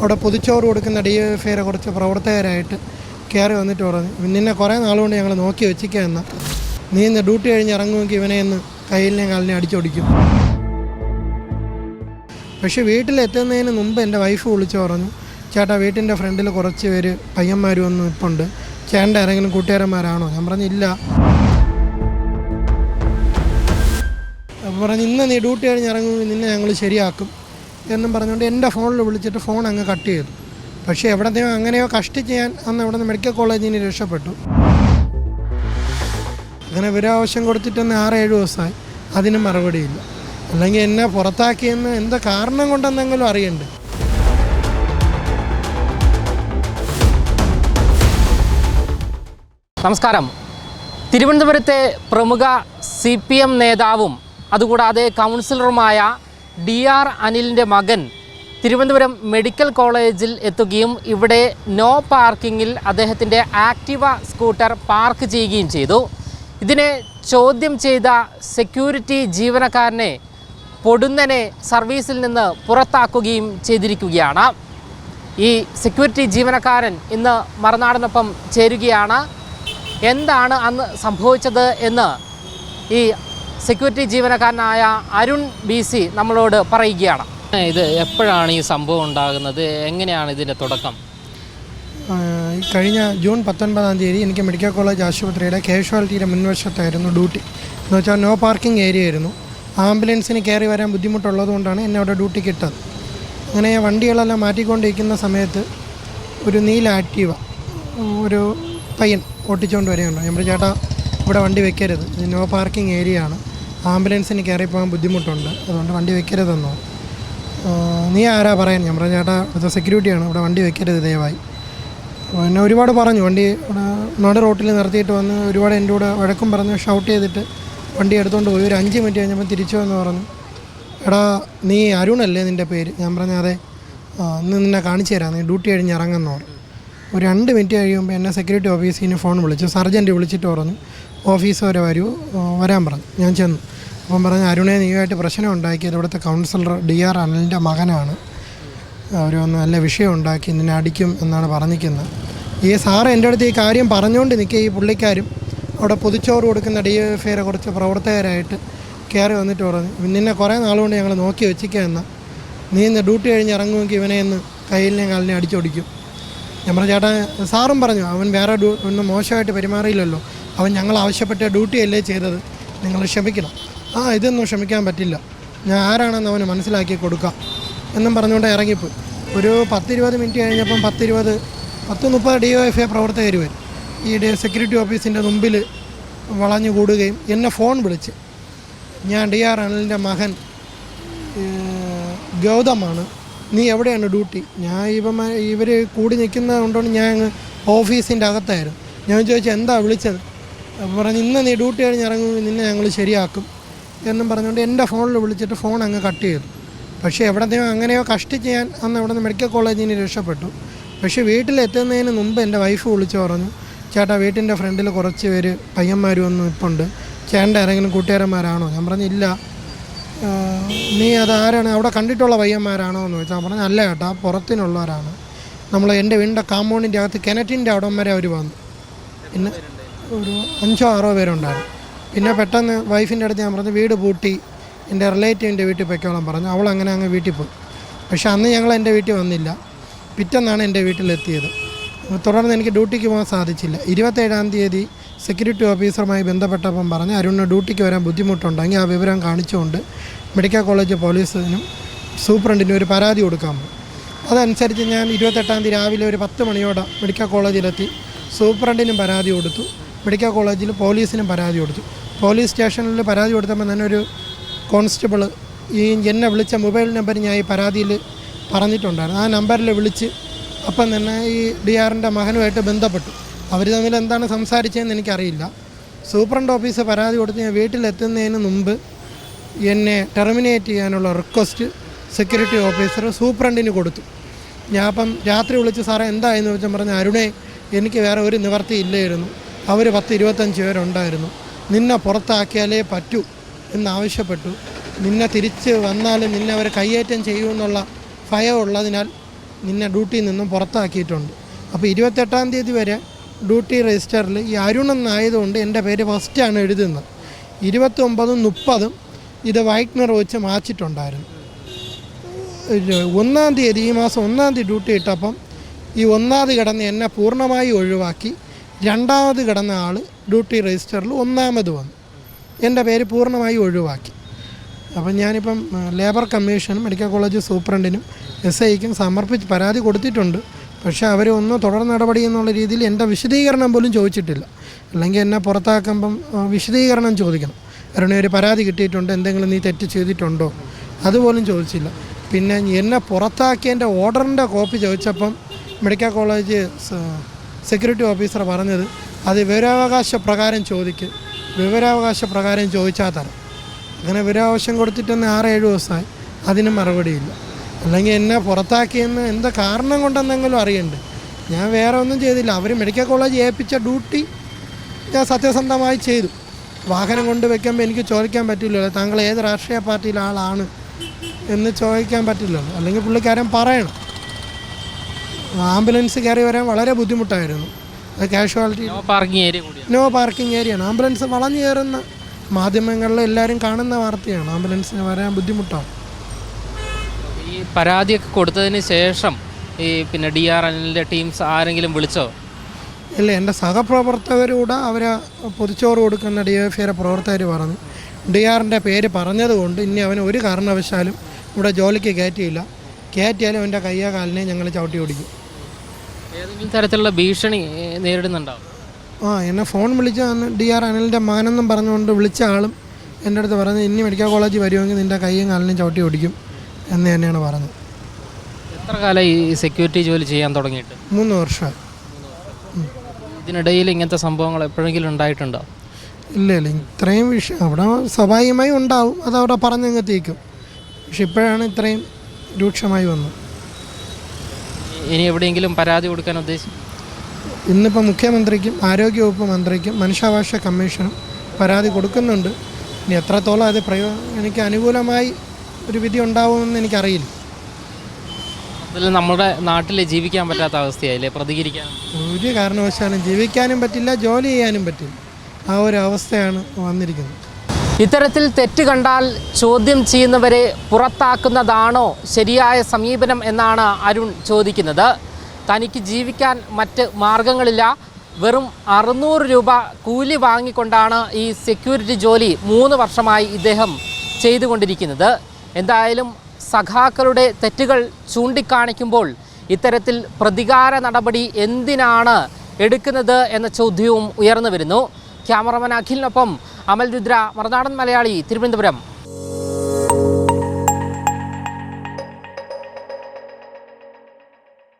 അവിടെ പൊതിച്ചോറ് കൊടുക്കുന്ന ഡി എഫ് ഐയുടെ കുറച്ച് പ്രവർത്തകരായിട്ട് കയറി വന്നിട്ട് പറഞ്ഞു നിന്നെ കുറേ നാളുകൊണ്ട് ഞങ്ങൾ നോക്കി വെച്ചിക്കുക എന്ന. നീ ഇന്ന് ഡ്യൂട്ടി കഴിഞ്ഞ് ഇറങ്ങുമെങ്കിൽ ഇവനെ ഇന്ന് കയ്യിലിനെ കാലിനെ അടിച്ചൊടിക്കും പക്ഷേ വീട്ടിലെത്തുന്നതിന് മുമ്പ് എന്റെ വൈഫ് വിളിച്ചു പറഞ്ഞു ചേട്ടാ വീട്ടിന്റെ ഫ്രണ്ടിൽ കുറച്ച് പേര് പയ്യന്മാർ ഇപ്പോൾ ഇപ്പുണ്ട്. ചേട്ടന്റെ ആരെങ്കിലും കൂട്ടുകാരന്മാരാണോ? ഞാൻ പറഞ്ഞില്ല പറഞ്ഞു ഇന്ന് നീ ഡ്യൂട്ടി കഴിഞ്ഞ് ഇറങ്ങുമെങ്കിൽ നിന്നെ ഞങ്ങൾ ശരിയാക്കും. എന്നും പറഞ്ഞുകൊണ്ട് എന്റെ ഫോണിൽ വിളിച്ചിട്ട് ഫോൺ അങ്ങ് കട്ട് ചെയ്തു. പക്ഷേ എവിടെയോ അങ്ങനെയോ കഷ്ടിച്ച് ഞാൻ അന്ന് അവിടെ നിന്ന് മെഡിക്കൽ കോളേജിൽ നിന്ന് രക്ഷപ്പെട്ടു. അങ്ങനെ വിരാവശ്യം കൊടുത്തിട്ടൊന്ന് ആറ് ഏഴ് ദിവസമായി. അതിന് മറുപടിയില്ല അല്ലെങ്കിൽ എന്നെ പുറത്താക്കിയെന്ന് എന്താ കാരണം കൊണ്ടെന്നെങ്കിലും അറിയണ്ടേ. നമസ്കാരം. തിരുവനന്തപുരത്തെ പ്രമുഖ സി പി എം നേതാവും അതുകൂടാതെ കൗൺസിലറുമായ ഡി ആർ അനിലിന്റെ മകൻ തിരുവനന്തപുരം മെഡിക്കൽ കോളേജിൽ എത്തുകയും ഇവിടെ നോ പാർക്കിങ്ങിൽ അദ്ദേഹത്തിന്റെ ആക്ടിവ സ്കൂട്ടർ പാർക്ക് ചെയ്യുകയും ചെയ്തു. ഇതിനെ ചോദ്യം ചെയ്ത സെക്യൂരിറ്റി ജീവനക്കാരനെ പൊടുന്നനെ സർവീസിൽ നിന്ന് പുറത്താക്കുകയും ചെയ്തിരിക്കുകയാണ്. ഈ സെക്യൂരിറ്റി ജീവനക്കാരൻ ഇന്ന് മറുനാടിനൊപ്പം ചേരുകയാണ്. എന്താണ് അന്ന് സംഭവിച്ചത് എന്ന് ഈ സെക്യൂരിറ്റി ജീവനക്കാരനായ അരുൺ ബി സി നമ്മളോട് പറയുകയാണ്. ഇത് എപ്പോഴാണ് ഈ സംഭവം ഉണ്ടാകുന്നത്? എങ്ങനെയാണ് ഇതിന്റെ തുടക്കം? കഴിഞ്ഞ ജൂൺ പത്തൊൻപതാം തീയതി എനിക്ക് മെഡിക്കൽ കോളേജ് ആശുപത്രിയുടെ കാഷ്വാലിറ്റിയുടെ മുൻവശത്തായിരുന്നു ഡ്യൂട്ടി. എന്ന് വെച്ചാൽ നോ പാർക്കിംഗ് ഏരിയ ആയിരുന്നു. ആംബുലൻസിന് കയറി വരാൻ ബുദ്ധിമുട്ടുള്ളത് കൊണ്ടാണ് എന്നെ അവിടെ ഡ്യൂട്ടി ഇട്ടത് അങ്ങനെ വണ്ടികളെല്ലാം മാറ്റിക്കൊണ്ടിരിക്കുന്ന സമയത്ത് ഒരു നീല ആക്റ്റീവ ഒരു പയ്യൻ ഓട്ടിച്ചുകൊണ്ട് വരികയുണ്ടായി. നമ്മുടെ ചേട്ടാ ഇവിടെ വണ്ടി വെക്കരുത്. നോ പാർക്കിംഗ് ഏരിയ ആണ്. ആംബുലൻസിന് കയറി പോകാൻ ബുദ്ധിമുട്ടുണ്ട്. അതുകൊണ്ട് വണ്ടി വെക്കരുതെന്നോ. നീ ആരാ? പറയാൻ. ഞാൻ പറഞ്ഞ ചേട്ടാ ഇത് സെക്യൂരിറ്റിയാണ് ഇവിടെ വണ്ടി വെക്കരുത് ദയവായി. എന്നെ ഒരുപാട് പറഞ്ഞു. വണ്ടി നമ്മുടെ റോട്ടിൽ നിർത്തിയിട്ട് വന്ന് ഒരുപാട് എന്റെ കൂടെ വഴക്കും പറഞ്ഞ് ഷൗട്ട് ചെയ്തിട്ട് വണ്ടി എടുത്തുകൊണ്ട് പോയി. ഒരു അഞ്ച് മിനിറ്റ് കഴിഞ്ഞപ്പോൾ തിരിച്ചു വന്ന് പറഞ്ഞു എടാ നീ അരുണല്ലേ നിന്റെ പേര്? ഞാൻ പറഞ്ഞ അതെ. ഇന്ന് നിന്നെ കാണിച്ചു തരാം. നീ ഡ്യൂട്ടി കഴിഞ്ഞ് ഇറങ്ങുന്നു പറഞ്ഞു. ഒരു രണ്ട് മിനിറ്റ് കഴിയുമ്പോൾ എന്നെ സെക്യൂരിറ്റി ഓഫീസിൽ നിന്ന് ഫോൺ വിളിച്ചു. സർജന്റ് വിളിച്ചിട്ട് പറഞ്ഞു ഓഫീസ് വരെ വരൂ വരാൻ പറഞ്ഞു. ഞാൻ ചെന്നു. അപ്പം പറഞ്ഞു അരുണെ നീയുമായിട്ട് പ്രശ്നം ഉണ്ടാക്കിയത് ഇവിടുത്തെ കൗൺസിലർ ഡി ആർ അനിലിന്റെ മകനാണ്. ഒന്ന് നല്ല വിഷയം ഉണ്ടാക്കി നിന്നെ അടിക്കും എന്നാണ് പറഞ്ഞിരിക്കുന്നത്. ഈ സാറ് എന്റെ അടുത്ത് ഈ കാര്യം പറഞ്ഞുകൊണ്ട് നിൽക്കുക ഈ പുള്ളിക്കാരും അവിടെ പൊതിച്ചോറ് കൊടുക്കുന്ന ഡി എഫ് ഐയുടെ കുറച്ച് പ്രവർത്തകരായിട്ട് കയറി വന്നിട്ട് പറഞ്ഞു നിന്നെ കുറേ നാളുകൊണ്ട് ഞങ്ങൾ നോക്കി വെച്ചിക്കുക എന്നാൽ നീ ഇന്ന് ഡ്യൂട്ടി കഴിഞ്ഞ് ഇറങ്ങുമെങ്കിൽ ഇവനെ ഇന്ന് കയ്യിലിനെ കാലിനെ അടിച്ചൊടിക്കും. ഞാൻ പറഞ്ഞു ചേട്ടാ സാറും പറഞ്ഞു അവൻ വേറെ ഡ്യൂ ഒന്നും മോശമായിട്ട് പെരുമാറിയില്ലല്ലോ. അവൻ ഞങ്ങൾ ആവശ്യപ്പെട്ട ഡ്യൂട്ടി അല്ലേ ചെയ്തത്? നിങ്ങൾ ക്ഷമിക്കണം. ആ ഇതൊന്നും ക്ഷമിക്കാൻ പറ്റില്ല. ഞാൻ ആരാണെന്ന് അവന് മനസ്സിലാക്കി കൊടുക്കാം. എന്നും പറഞ്ഞുകൊണ്ട് ഇറങ്ങിപ്പോയി. ഒരു പത്തിരുപത് മിനിറ്റ് കഴിഞ്ഞപ്പം പത്തിരുപത് പത്ത് മുപ്പത് ഡി ഒ എഫ് എ പ്രവർത്തകർ വരും. ഈ സെക്യൂരിറ്റി ഓഫീസിന്റെ മുമ്പിൽ വളഞ്ഞു കൂടുകയും എന്നെ ഫോൺ വിളിച്ച്. ഞാൻ ഡി ആർ അനിലിന്റെ മകൻ ഗൗതമാണ്. നീ എവിടെയാണ് ഡ്യൂട്ടി? ഞാൻ ഇവ ഇവർ കൂടി നിൽക്കുന്നത് കൊണ്ടാണ് ഞാൻ അങ്ങ് ഓഫീസിന്റെ അകത്തായിരുന്നു. ഞാൻ ചോദിച്ചു എന്താ വിളിച്ചത്? പറഞ്ഞു ഇന്ന് നീ ഡ്യൂട്ടി കഴിഞ്ഞ് ഇറങ്ങും നിന്നെ ഞങ്ങൾ ശരിയാക്കും. എന്നും പറഞ്ഞുകൊണ്ട് എന്റെ ഫോണിൽ വിളിച്ചിട്ട് ഫോൺ അങ്ങ് കട്ട് ചെയ്തു. പക്ഷേ എവിടെയോ അങ്ങനെയോ കഷ്ടിച്ച് ഞാൻ അന്ന് അവിടെ നിന്ന് മെഡിക്കൽ കോളേജിൽ നിന്ന് രക്ഷപ്പെട്ടു. പക്ഷേ വീട്ടിലെത്തുന്നതിന് മുമ്പ് എന്റെ വൈഫ് വിളിച്ച് പറഞ്ഞു ചേട്ടാ വീട്ടിന്റെ ഫ്രണ്ടിൽ കുറച്ച് പേര് പയ്യന്മാരും ഒന്നും ഇപ്പോൾ ഉണ്ട് ചേട്ടന്റെ ആരെങ്കിലും കൂട്ടുകാരന്മാരാണോ? ഞാൻ പറഞ്ഞു ഇല്ല. ആഹ് നീ അതാരാണ് അവിടെ കണ്ടിട്ടുള്ള പയ്യന്മാരാണോ എന്ന് ചോദിച്ചാൽ പറഞ്ഞു അല്ല ചേട്ടാ പുറത്തിനുള്ളവരാണ്. നമ്മൾ എന്റെ വീടിന്റെ കാമ്പൗണ്ടിന്റെ അകത്ത് കിണറ്റിന്റെ അവിടം വരെ അവർ വന്നു. പിന്നെ ഒരു അഞ്ചോ ആറോ പേരുണ്ടായിരുന്നു. പിന്നെ പെട്ടെന്ന് വൈഫിന്റെ അടുത്ത് ഞാൻ പറഞ്ഞു വീട് പൂട്ടി എന്റെ റിലേറ്റീവിന്റെ വീട്ടിൽ പൊയ്ക്കോളാൻ പറഞ്ഞു. അവൾ അങ്ങനെ അങ്ങ് വീട്ടിൽ പോയി. പക്ഷേ അന്ന് ഞങ്ങൾ എന്റെ വീട്ടിൽ വന്നില്ല. പിറ്റെന്നാണ് എന്റെ വീട്ടിലെത്തിയത്. തുടർന്ന് എനിക്ക് ഡ്യൂട്ടിക്ക് പോകാൻ സാധിച്ചില്ല. ഇരുപത്തേഴാം തീയതി സെക്യൂരിറ്റി ഓഫീസറുമായി ബന്ധപ്പെട്ടപ്പം പറഞ്ഞ് അരുണിന് ഡ്യൂട്ടിക്ക് വരാൻ ബുദ്ധിമുട്ടുണ്ടെങ്കിൽ ആ വിവരം കാണിച്ചുകൊണ്ട് മെഡിക്കൽ കോളേജ് പോലീസിനും സൂപ്രണ്ടിനും ഒരു പരാതി കൊടുക്കാൻ പോകും അതനുസരിച്ച് ഞാൻ ഇരുപത്തെട്ടാം തീയതി രാവിലെ ഒരു പത്ത് മണിയോടെ മെഡിക്കൽ കോളേജിലെത്തി. സൂപ്രണ്ടിനും പരാതി കൊടുത്തു. മെഡിക്കൽ കോളേജിൽ പോലീസിനും പരാതി കൊടുത്തു. പോലീസ് സ്റ്റേഷനിൽ പരാതി കൊടുത്തപ്പോൾ തന്നെ ഒരു കോൺസ്റ്റബിൾ ഈ എന്നെ വിളിച്ച മൊബൈൽ നമ്പർ ഞാൻ ഈ പരാതിയിൽ പറഞ്ഞിട്ടുണ്ടായിരുന്നു. ആ നമ്പറിൽ വിളിച്ച് അപ്പം തന്നെ ഈ ഡി ആറിന്റെ മകനുമായിട്ട് ബന്ധപ്പെട്ടു. അവർ തമ്മിൽ എന്താണ് സംസാരിച്ചതെന്ന് എനിക്കറിയില്ല. സൂപ്രണ്ട് ഓഫീസ് പരാതി കൊടുത്ത് ഞാൻ വീട്ടിലെത്തുന്നതിന് മുമ്പ് എന്നെ ടെർമിനേറ്റ് ചെയ്യാനുള്ള റിക്വസ്റ്റ് സെക്യൂരിറ്റി ഓഫീസർ സൂപ്രണ്ടിന് കൊടുത്തു. ഞാൻ അപ്പം രാത്രി വിളിച്ച് സാറേ എന്തായെന്ന് ചോദിച്ചാൽ പറഞ്ഞ അരുണേ എനിക്ക് വേറെ ഒരു നിവർത്തി ഇല്ലായിരുന്നു. അവർ പത്ത് ഇരുപത്തഞ്ച് പേരുണ്ടായിരുന്നു. നിന്നെ പുറത്താക്കിയാലേ പറ്റൂ എന്നാവശ്യപ്പെട്ടു. നിന്നെ തിരിച്ച് വന്നാൽ നിന്നെ അവർ കയ്യേറ്റം ചെയ്യുമെന്നുള്ള ഭയമുള്ളതിനാൽ നിന്നെ ഡ്യൂട്ടിയിൽ നിന്നും പുറത്താക്കിയിട്ടുണ്ട്. അപ്പോൾ ഇരുപത്തെട്ടാം തീയതി വരെ ഡ്യൂട്ടി രജിസ്റ്ററിൽ ഈ അരുൺ എന്നായതുകൊണ്ട് എന്റെ പേര് ഫസ്റ്റാണ് എഴുതുന്നത്. ഇരുപത്തൊമ്പതും മുപ്പതും ഇത് വൈറ്റ്നർ വെച്ച് മാച്ചിട്ടുണ്ടായിരുന്നു. ഒന്നാം തീയതി ഈ മാസം ഒന്നാം തീയതി ഡ്യൂട്ടി ഇട്ടപ്പം ഈ ഒന്നാമത് കിടന്ന് എന്നെ പൂർണമായി ഒഴിവാക്കി രണ്ടാമത് കിടന്ന ആൾ ഡ്യൂട്ടി രജിസ്റ്ററിൽ ഒന്നാമത് വന്നു. എന്റെ പേര് പൂർണമായി ഒഴിവാക്കി. അപ്പം ഞാനിപ്പം ലേബർ കമ്മീഷനും മെഡിക്കൽ കോളേജ് സൂപ്രണ്ടിനും എസ് ഐക്കും സമർപ്പിച്ച് പരാതി കൊടുത്തിട്ടുണ്ട്. പക്ഷേ അവർ ഒന്ന് തുടർ നടപടി എന്നുള്ള രീതിയിൽ എന്റെ വിശദീകരണം പോലും ചോദിച്ചിട്ടില്ല. അല്ലെങ്കിൽ എന്നെ പുറത്താക്കുമ്പം വിശദീകരണം ചോദിക്കണം. കാരണം ഒരു പരാതി കിട്ടിയിട്ടുണ്ട് എന്തെങ്കിലും നീ തെറ്റ് ചെയ്തിട്ടുണ്ടോ? അതുപോലും ചോദിച്ചില്ല. പിന്നെ എന്നെ പുറത്താക്കിയതിന്റെ ഓർഡറിന്റെ കോപ്പി ചോദിച്ചപ്പം മെഡിക്കൽ കോളേജ് സെക്യൂരിറ്റി ഓഫീസർ പറഞ്ഞത് അത് വിവരാവകാശ പ്രകാരം ചോദിക്ക് വിവരാവകാശ പ്രകാരം ചോദിച്ചാൽ തരാം. അങ്ങനെ വിവരാവകാശം കൊടുത്തിട്ടൊന്ന് ആറ് ഏഴ് ദിവസമായി. അതിന് മറുപടിയില്ല. അല്ലെങ്കിൽ എന്നെ പുറത്താക്കിയെന്ന് എന്താ കാരണം കൊണ്ടെന്നെങ്കിലും അറിയണ്ട്. ഞാൻ വേറെ ഒന്നും ചെയ്തില്ല. അവർ മെഡിക്കൽ കോളേജ് ഏൽപ്പിച്ച ഡ്യൂട്ടി ഞാൻ സത്യസന്ധമായി ചെയ്തു. വാഹനം കൊണ്ട് വെക്കുമ്പോൾ എനിക്ക് ചോദിക്കാൻ പറ്റില്ലല്ലോ താങ്കൾ ഏത് രാഷ്ട്രീയ പാർട്ടിയിലെ ആളാണ് എന്ന് ചോദിക്കാൻ പറ്റില്ലല്ലോ. അല്ലെങ്കിൽ പുള്ളിക്കാരൻ പറയണം. ആംബുലൻസ് കയറി വരാൻ വളരെ ബുദ്ധിമുട്ടായിരുന്നു. കാഷ്വാലിറ്റി നോ പാർക്കിംഗ് ഏരിയ കൂടിയാണ് നോ പാർക്കിംഗ് ഏരിയയാണ് ആംബുലൻസ് വളഞ്ഞു കയറുന്ന മാധ്യമങ്ങളിൽ എല്ലാവരും കാണുന്ന വാർത്തയാണ്. ആംബുലൻസിന് വരാൻ ബുദ്ധിമുട്ടാണ്. ഈ പരാതിയൊക്കെ കൊടുത്തതിന് ശേഷം ഈ പിന്നെ ഡി ആർ എല്ലിന്റെ ടീംസ് ആരെങ്കിലും വിളിച്ചോ? ഇല്ല എന്റെ സഹപ്രവർത്തകരൂടെ അവരെ പൊതിച്ചോറ് കൊടുക്കുന്ന ഡി എഫ് ഐയുടെ പ്രവർത്തകർ പറഞ്ഞു. ഡി ആറിന്റെ പേര് പറഞ്ഞതുകൊണ്ട് ഇനി അവന് ഒരു കാരണവശാലും ഇവിടെ ജോലിക്ക് കയറ്റിയില്ല. കയറ്റിയാലും അവന്റെ കയ്യോ കാലിനെ ഞങ്ങൾ ചവിട്ടി ഓടിക്കും. ഏതെങ്കിലും തരത്തിലുള്ള ഭീഷണി നേരിടുന്നുണ്ടോ? ആ എന്നെ ഫോൺ വിളിച്ച അന്ന് ഡി ആർ അനിലിന്റെ മാനെന്നും പറഞ്ഞുകൊണ്ട് വിളിച്ച ആളും എന്റെ അടുത്ത് പറഞ്ഞ് ഇനി മെഡിക്കൽ കോളേജിൽ വരുമെങ്കിൽ നിന്റെ കയ്യും കാലിനും ചവിട്ടി ഓടിക്കും. എന്ന് തന്നെയാണ് പറഞ്ഞത്. എത്ര കാലം ഈ സെക്യൂരിറ്റി ജോലി ചെയ്യാൻ തുടങ്ങിയിട്ട്? മൂന്ന് വർഷം. ഇതിനിടയിൽ ഇങ്ങനത്തെ സംഭവങ്ങൾ എപ്പോഴെങ്കിലും ഉണ്ടായിട്ടുണ്ടോ? ഇല്ല ഇല്ല. ഇത്രയും വിഷയം അവിടെ സ്വാഭാവികമായി ഉണ്ടാവും. അത് അവിടെ പറഞ്ഞങ്ങ് തീക്കും. പക്ഷെ ഇപ്പോഴാണ് ഇത്രയും രൂക്ഷമായി വന്നത്. ഇനി എവിടെയെങ്കിലും പരാതി കൊടുക്കാൻ ഉദ്ദേശിച്ചു ഇന്നിപ്പോൾ മുഖ്യമന്ത്രിക്കും ആരോഗ്യവകുപ്പ് മന്ത്രിക്കും മനുഷ്യാവകാശ കമ്മീഷനും പരാതി കൊടുക്കുന്നുണ്ട്. ഇനി എത്രത്തോളം അത് പ്രയോ എനിക്ക് അനുകൂലമായി ഒരു വിധി ഉണ്ടാവുമെന്ന് എനിക്കറിയില്ല. അതിൽ നമ്മുടെ നാട്ടിൽ ജീവിക്കാൻ പറ്റാത്ത അവസ്ഥയായില്ലേ? പ്രതികരിക്കാൻ. ഒരു കാരണവശാലും ജീവിക്കാനും പറ്റില്ല ജോലി ചെയ്യാനും പറ്റില്ല. ആ ഒരു അവസ്ഥയാണ് വന്നിരിക്കുന്നത്. ഇത്തരത്തിൽ തെറ്റ് കണ്ടാൽ ചോദ്യം ചെയ്യുന്നവരെ പുറത്താക്കുന്നതാണോ ശരിയായ സമീപനം എന്നാണ് അരുൺ ചോദിക്കുന്നത്. തനിക്ക് ജീവിക്കാൻ മറ്റ് മാർഗങ്ങളില്ല. വെറും അറുന്നൂറ് രൂപ കൂലി വാങ്ങിക്കൊണ്ടാണ് ഈ സെക്യൂരിറ്റി ജോലി മൂന്ന് വർഷമായി ഇദ്ദേഹം ചെയ്തുകൊണ്ടിരിക്കുന്നത്. എന്തായാലും സഖാക്കളുടെ തെറ്റുകൾ ചൂണ്ടിക്കാണിക്കുമ്പോൾ ഇത്തരത്തിൽ പ്രതികാര നടപടി എന്തിനാണ് എടുക്കുന്നത് എന്ന ചോദ്യവും ഉയർന്നു വരുന്നു. ക്യാമറമാൻ അഖിലിനൊപ്പം അമൽ രുദ്ര മറുനാടൻ മലയാളി തിരുവനന്തപുരം.